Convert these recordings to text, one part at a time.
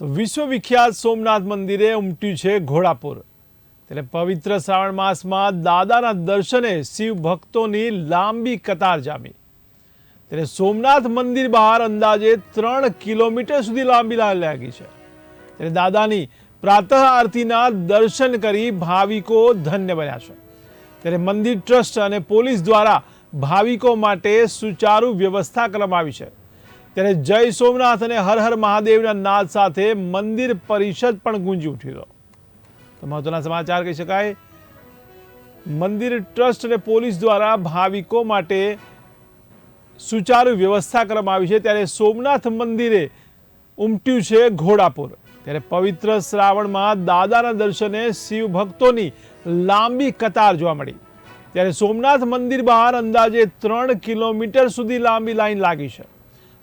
તો વિશ્વવિખ્યાત સોમનાથ મંદિરે ઉમટ્યું છે ઘોડાપુર. ત્યારે પવિત્ર શ્રાવણ માસમાં દાદાના દર્શને શિવ ભક્તોની લાંબી કતાર જામી. ત્યારે સોમનાથ મંદિર બહાર અંદાજે ત્રણ કિલોમીટર સુધી લાંબી લાગી છે. ત્યારે દાદાની પ્રાતઃ આરતીના દર્શન કરી ભાવિકો ધન્ય બન્યા છે. ત્યારે મંદિર ટ્રસ્ટ અને પોલીસ દ્વારા ભાવિકો માટે સુચારુ વ્યવસ્થા કરવામાં આવી છે. ત્યારે જય સોમનાથ અને હર હર મહાદેવના નાદ સાથે મંદિર પરિષદ પણ ગુંજી ઉઠ્યો તો મહત્વના સમાચાર કહી શકાય. મંદિર ટ્રસ્ટ અને પોલીસ દ્વારા ભાવિકો માટે સુચારુ વ્યવસ્થા કરવામાં આવી છે. ત્યારે સોમનાથ મંદિરે ઉમટ્યું છે ઘોડાપુર. ત્યારે પવિત્ર શ્રાવણમાં દાદાના દર્શને શિવ ભક્તોની લાંબી કતાર જોવા મળી. ત્યારે સોમનાથ મંદિર બહાર અંદાજે ત્રણ કિલોમીટર સુધી લાંબી લાઈન લાગી છે.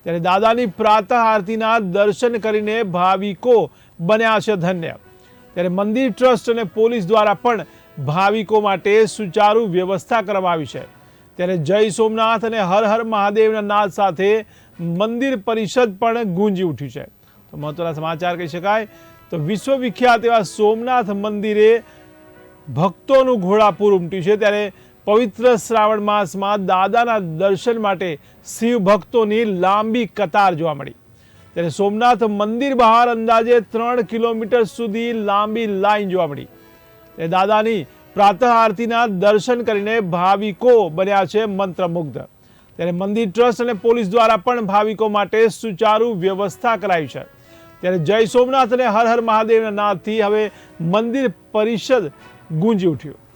ત્યારે દાદાની પ્રાતઃ આરતીના દર્શન કરીને ભાવિકો બન્યા છે ધન્ય. ત્યારે મંદિર ટ્રસ્ટ અને પોલીસ દ્વારા પણ ભાવિકો માટે સુચારુ વ્યવસ્થા કરવામાં આવી છે. ત્યારે જય સોમનાથ અને હર હર મહાદેવના નાદ સાથે મંદિર પરિષદ પણ ગુંજી ઉઠ્યું છે. તો મહત્વના સમાચાર કહી શકાય તો વિશ્વવિખ્યાત એવા સોમનાથ મંદિરે ભક્તોનું ઘોડાપૂર ઉમટ્યું છે. ત્યારે પવિત્ર શ્રાવણ માસમાં દાદાના દર્શન માટે શિવ ભક્તોની લાંબી કતાર જોવા મળી. ત્યારે સોમનાથ મંદિર બહાર અંદાજે ત્રણ કિલોમીટર સુધી લાંબી લાઈન જોવા મળી. ત્યારે દાદાની પ્રાતઃ આરતીના દર્શન કરીને ભાવિકો બન્યા છે મંત્રમુગ્ધ. ત્યારે મંદિર ટ્રસ્ટ અને પોલીસ દ્વારા પણ ભાવિકો માટે સુચારુ વ્યવસ્થા કરાઈ છે. ત્યારે જય સોમનાથ અને હર હર મહાદેવના નાદથી હવે મંદિર પરિષદ ગુંજી ઉઠ્યું.